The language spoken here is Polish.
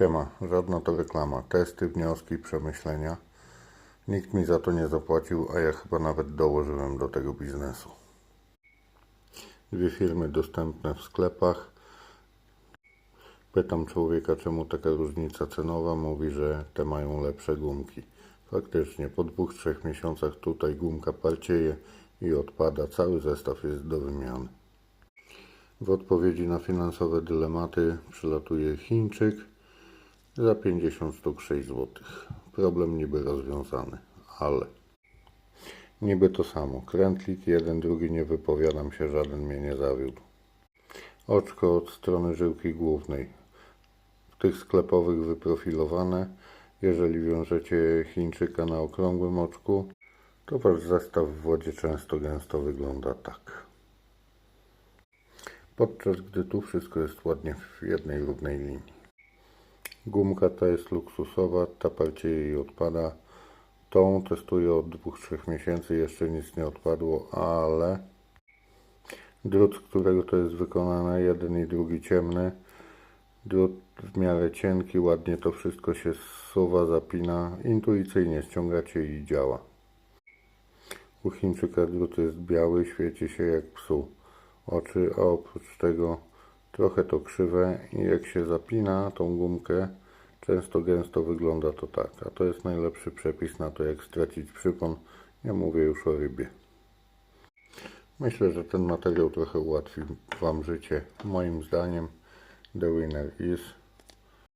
Siema, żadna to reklama. Testy, wnioski, przemyślenia. Nikt mi za to nie zapłacił, a ja chyba nawet dołożyłem do tego biznesu. Dwie firmy dostępne w sklepach. Pytam człowieka, czemu taka różnica cenowa. Mówi, że te mają lepsze gumki. Faktycznie, po dwóch, trzech miesiącach tutaj gumka parcieje i odpada. Cały zestaw jest do wymiany. W odpowiedzi na finansowe dylematy przylatuje Chińczyk za 50 sztuk 6 zł. Problem niby rozwiązany, ale niby to samo. Krętlik jeden, drugi nie wypowiadam się, żaden mnie nie zawiódł. Oczko od strony żyłki głównej. W tych sklepowych wyprofilowane. Jeżeli wiążecie Chińczyka na okrągłym oczku, to wasz zestaw w wodzie często gęsto wygląda tak. Podczas gdy tu wszystko jest ładnie w jednej równej linii. Gumka ta jest luksusowa, ta parcieje i odpada. Tą testuję od 2-3 miesięcy, jeszcze nic nie odpadło, ale drut, z którego to jest wykonane, jeden i drugi ciemny. Drut w miarę cienki, ładnie to wszystko się zsuwa, zapina. Intuicyjnie ściągacie i działa. U Chińczyka drut jest biały, świeci się jak psu oczy, a oprócz tego trochę to krzywe i jak się zapina tą gumkę, często gęsto wygląda to tak. A to jest najlepszy przepis na to, jak stracić przypon. Ja mówię już o rybie. Myślę, że ten materiał trochę ułatwi Wam życie. Moim zdaniem the winner is